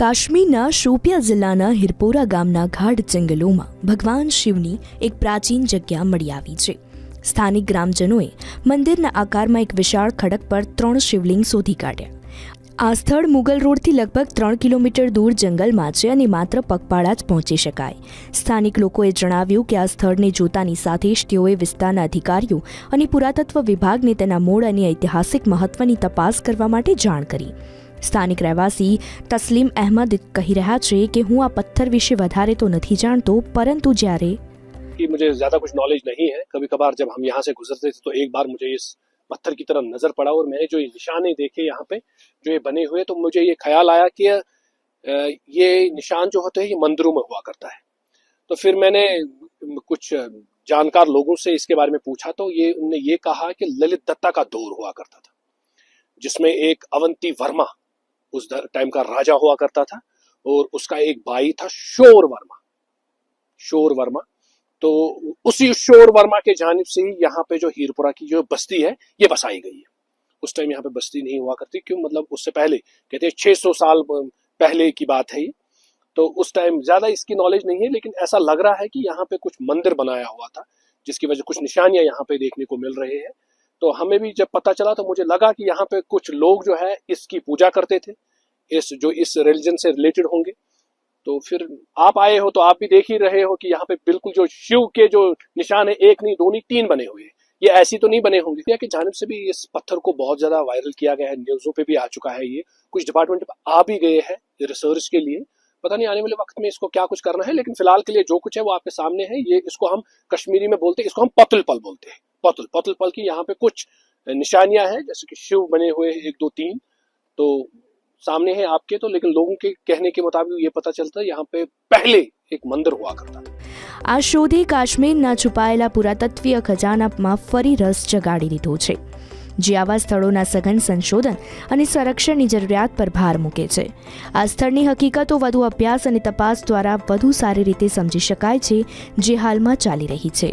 કાશ્મીરના શોપિયા જિલ્લાના હિરપોરા ગામના ગાઢ જંગલોમાં ભગવાન શિવની એક પ્રાચીન જગ્યા મળી આવી છે. સ્થાનિક ગ્રામજનોએ મંદિરના આકારમાં એક વિશાળ ખડક પર ત્રણ શિવલિંગ શોધી કાઢ્યા. આ સ્થળ મુગલ રોડથી લગભગ ત્રણ કિલોમીટર દૂર જંગલમાં છે અને માત્ર પગપાળા જ પહોંચી શકાય. સ્થાનિક લોકોએ જણાવ્યું કે આ સ્થળને જોતાની સાથે જ તેઓએ વિસ્તારના અધિકારીઓ અને પુરાતત્વ વિભાગને તેના મૂળ અને ઐતિહાસિક મહત્વની તપાસ કરવા માટે જાણ કરી. સ્થાનિક રહેવાસી તસ્લીમ અહેમદ કહી રહ્યા છે કે હું આ પથ્થર વિશે વધારે તો નથી જાણતો પરંતુ જ્યારે कि मुझे ज्यादा कुछ नॉलेज नहीं है कभी कभार जब हम यहाँ से गुजरते थे तो एक बार मुझे इस पत्थर की तरफ नजर पड़ा और मैंने जो ये निशाने देखे यहाँ पे जो ये बने हुए तो मुझे ये ख्याल आया कि अ, ये निशान जो होते हैं ये मंदिरों में हुआ करता है तो फिर मैंने कुछ जानकार लोगों से इसके बारे में पूछा तो ये उनने ये कहा कि ललित दत्ता का दौर हुआ करता था जिसमें एक अवंती वर्मा उस टाइम का राजा हुआ करता था और उसका एक भाई था शोर वर्मा। शोर वर्मा। तो उसी शोर वर्मा के जानिब से ही यहाँ पे जो हीरपुरा की जो बस्ती है, ये बसाई गई है। उस टाइम यहाँ पे बस्ती नहीं हुआ करती, क्यों? मतलब उससे पहले, कहते हैं 600 साल पहले की बात है ये। तो उस टाइम ज़्यादा इसकी नॉलेज नहीं है, लेकिन ऐसा लग रहा है कि यहाँ पे कुछ मंदिर बनाया हुआ था, जिसकी वजह कुछ निशानियाँ यहाँ पे देखने को मिल रहे हैं। तो हमें भी जब पता चला तो मुझे लगा कि यहाँ पे कुछ लोग जो है इसकी पूजा करते थे, इस, जो इस रिलीजन से रिलेटेड होंगे। तो फिर आप आए हो तो आप भी देख ही रहे हो कि यहाँ पे बिल्कुल जो शिव के जो निशान है, एक नहीं, दो नहीं, तीन बने हुए हैं। ये ऐसी तो नहीं बने होंगे। या कि जानब से भी इस पत्थर को बहुत ज़्यादा वायरल किया गया है न्यूजों पे भी आ चुका है ये। कुछ डिपार्टमेंट आ भी गए हैं रिसर्च के लिए। पता नहीं, आने वाले वक्त में इसको क्या कुछ करना है, लेकिन फ़िलहाल के लिए जो कुछ है वो आपके सामने है। ये इसको हम कश्मीरी में बोलते हैं, इसको हम पतल पल बोलते हैं। पतल पतल पल की यहाँ पे कुछ निशानियां हैं जैसे कि शिव बने हुए हैं एक दो तीन तो सामने है आपके तो लेकिन लोगों के कहने के मुताबिक ये पता चलता है यहाँ पे पहले एक मंदिर हुआ करता था આ શોધે કાશ્મીરના છુપાયેલા પુરાતત્વીય ખજાનામાં ફરી રસ જગાડી દીધો છે જે આવા સ્થળોના સઘન સંશોધન અને સંરક્ષણની જરૂરિયાત પર ભાર મૂકે છે આ સ્થળની હકીકતો વધુ અભ્યાસ અને તપાસ દ્વારા વધુ સારી રીતે સમજી શકાય છે જે હાલમાં ચાલી રહી છે